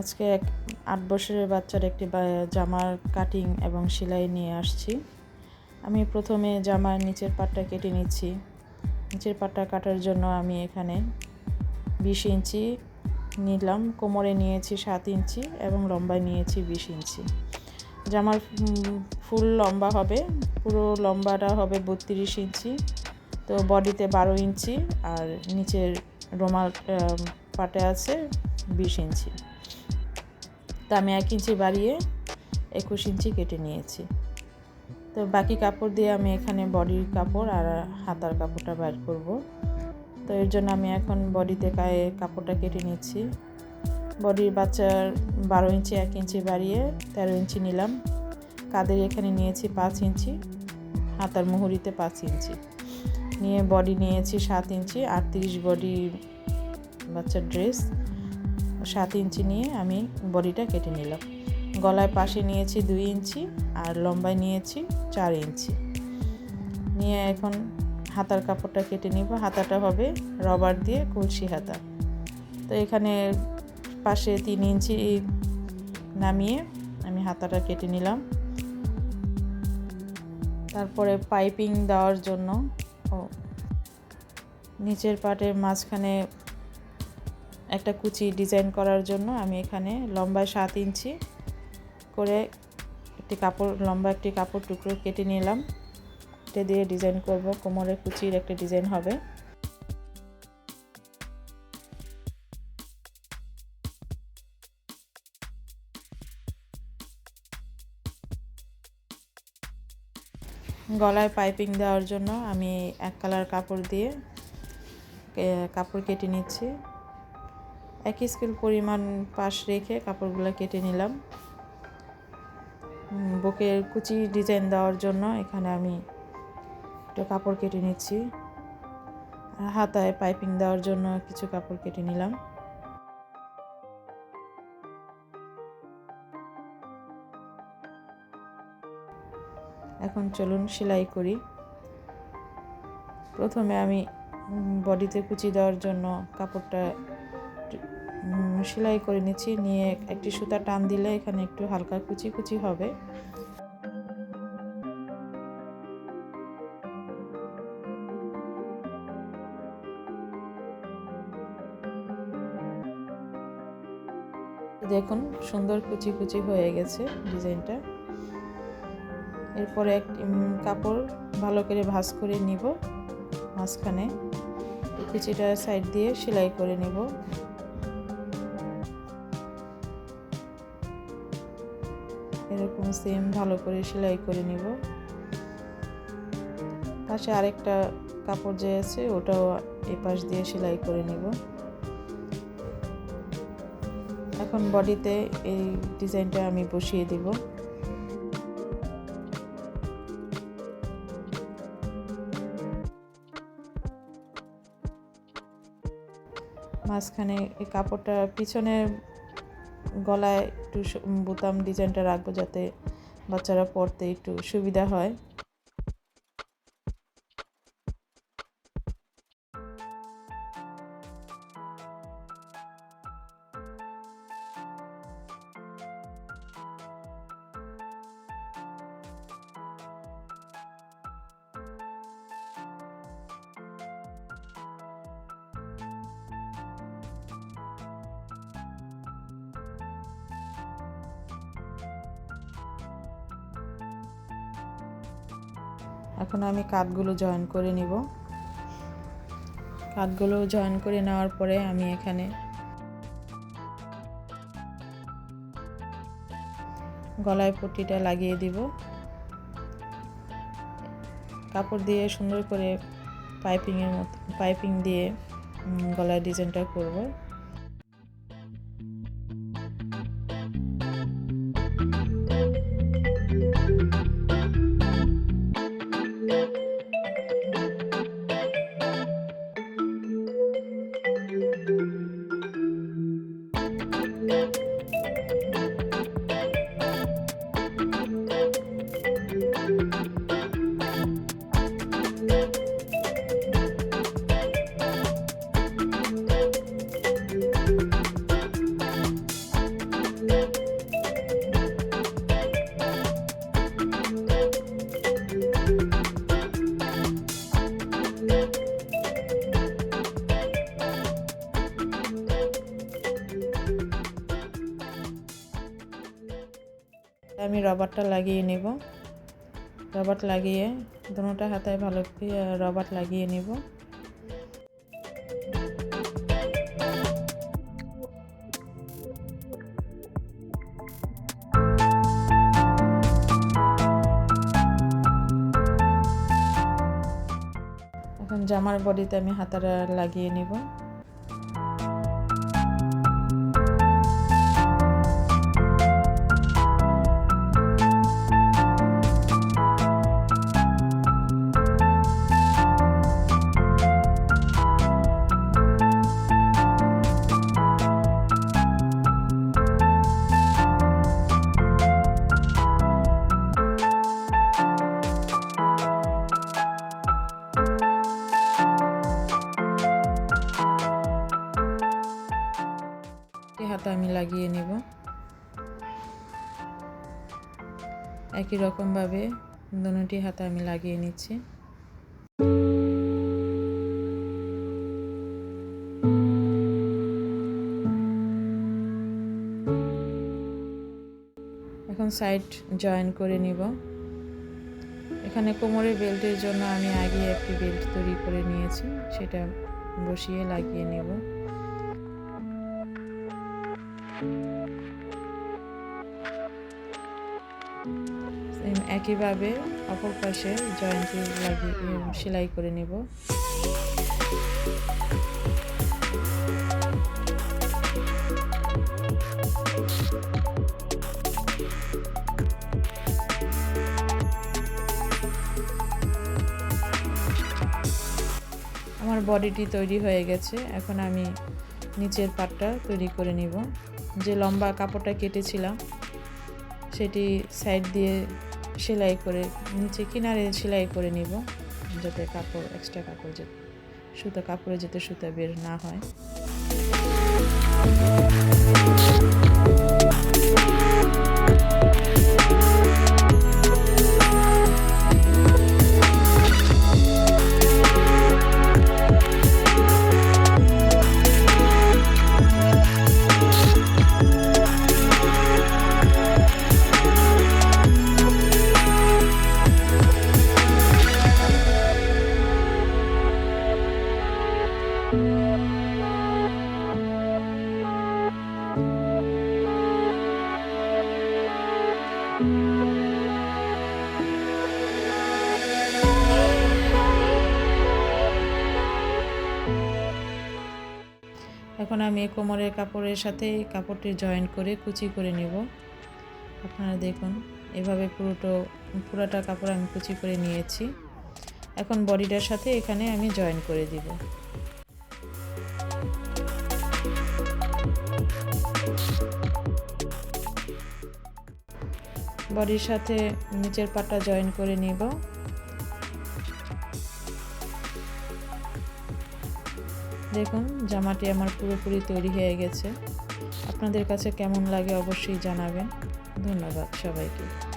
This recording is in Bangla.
আজকে এক আট বছরের বাচ্চার একটি জামার কাটিং এবং সেলাই নিয়ে আসছি। আমি প্রথমে জামার নিচের পাটটা কেটে নিচ্ছি। নিচের পাটটা কাটার জন্য আমি এখানে বিশ ইঞ্চি নিলাম। কোমরে নিয়েছি সাত ইঞ্চি এবং লম্বায় নিয়েছি বিশ ইঞ্চি। জামার ফুল লম্বা হবে। পুরো লম্বাটা হবে বত্রিশ ইঞ্চি। তো বডিতে বারো ইঞ্চি আর নিচের রোমাল পাটে আছে বিশ ইঞ্চি। তো আমি এক ইঞ্চি বাড়িয়ে একুশ ইঞ্চি কেটে নিয়েছি। তো বাকি কাপড় দিয়ে আমি এখানে বডির কাপড় আর হাতার কাপড়টা বের করব। তো এর জন্য আমি এখন বডিতে গায়ে কাপড়টা কেটে নিচ্ছি। বডির বাচ্চার বারো ইঞ্চি, এক ইঞ্চি বাড়িয়ে তেরো ইঞ্চি নিলাম। কাদের এখানে নিয়েছি পাঁচ ইঞ্চি, হাতার মুহুরিতে পাঁচ ইঞ্চি। নিয়ে বডি নিয়েছি সাত ইঞ্চি, আটত্রিশ বডি বাচ্চার ড্রেস। সাত ইঞ্চি নিয়ে আমি বডিটা কেটে নিলাম। গলায় পাশে নিয়েছি দুই ইঞ্চি আর লম্বায় নিয়েছি চার ইঞ্চি। নিয়ে এখন হাতার কাপড়টা কেটে নিব। হাতাটা হবে রবার দিয়ে কলসি হাতা। তো এখানে পাশে তিন ইঞ্চি নামিয়ে আমি হাতাটা কেটে নিলাম। তারপরে পাইপিং দেওয়ার জন্য ও নিচের পাটের মাঝখানে একটা কুচি ডিজাইন করার জন্য আমি এখানে লম্বায় সাত ইঞ্চি করে একটি কাপড়, লম্বা একটি কাপড় টুকরো কেটে নিলাম। এটা দিয়ে ডিজাইন করব। কোমরে কুচির একটা ডিজাইন হবে। গলায় পাইপিং দেওয়ার জন্য আমি এক কালার কাপড় দিয়ে কাপড় কেটে নিচ্ছি। এক স্কেল পরিমাণ পাশ রেখে কাপড়গুলো কেটে নিলাম। বুকের কুচি ডিজাইন দেওয়ার জন্য এখানে আমি একটা কাপড় কেটে নিচ্ছি। হাতায় পাইপিং দেওয়ার জন্য কিছু কাপড় কেটে নিলাম। এখন চলুন সেলাই করি। প্রথমে আমি বডিতে কুচি দেওয়ার জন্য কাপড়টা সেলাই করে নিচ্ছি, নিয়ে একটি সুতা টান দিলে এখানে একটু হালকা কুচি কুচি হবে। দেখুন, সুন্দর কুচি কুচি হয়ে গেছে ডিজাইনটা। এরপরে এক কাপড় ভালো করে ভাঁজ করে নিব। মাঝখানে কুচিটা সাইড দিয়ে সেলাই করে নিব। এরকম সেম ভালো করে সেলাই করে নিব। পাশে আরেকটা কাপড় যে আছে, ওটাও এই পাশ দিয়ে সেলাই করে নিব। এখন বডিতে এই ডিজাইনটা আমি বসিয়ে দিব। মাঝখানে এই কাপড়টা পিছনে গলায় একটু বোতাম ডিজাইনটা রাখব যাতে বাচ্চারা পড়তে একটু সুবিধা হয়। এখন আমি কাঠগুলো জয়েন করে নিব। কাঠগুলো জয়েন করে নেওয়ার পরে আমি এখানে গলায় পট্টিটা লাগিয়ে দিব। কাপড় দিয়ে সুন্দর করে পাইপিংয়ের মতো, পাইপিং দিয়ে গলায় ডিজাইনটা করব। রবারটা লাগিয়ে নেব। রবার লাগিয়ে দুটোটা হাতায় ভালো রবার লাগিয়ে নেব। এখন জামার বডিতে আমি হাতাটা লাগিয়ে নেব। হাতা আমি লাগিয়ে নেব। একই রকমভাবে দুটি হাতা আমি লাগিয়ে নিচ্ছি। এখন সাইড জয়েন করে নিব। এখানে কোমরের বেল্টের জন্য আমি আগে একটি বেল্ট তৈরি করে নিয়েছি, সেটা বসিয়ে লাগিয়ে নেব। সেম একইভাবে অপর পাশে জয়েন্টে লাগিয়ে সেলাই করে নেব। আমার বডিটি তৈরি হয়ে গেছে, এখন আমি নিচের পাটটা তৈরি করে নিব। যে লম্বা কাপড়টা কেটেছিলাম, সেটি সাইড দিয়ে সেলাই করে, নিচে কিনারে সেলাই করে নিব, যাতে কাপড় এক্সট্রা কাপড় যে, সুতা কাপড়ে যাতে সুতা বের না হয়। এখন আমি কোমরের কাপড়ের সাথে কাপড়টি জয়েন করে কুচি করে নেব। আপনারা দেখুন, এভাবে পুরোটো, পুরোটা কাপড় আমি কুচি করে নিয়েছি। এখন বডিটার সাথে এখানে আমি জয়েন করে দিব। বডির সাথে নিচের পাটা জয়েন করে নিব। দেখুন, জামাটি আমার পুরোপুরি তৈরি হয়ে গেছে। আপনাদের কাছে কেমন লাগে অবশ্যই জানাবেন। ধন্যবাদ সবাইকে।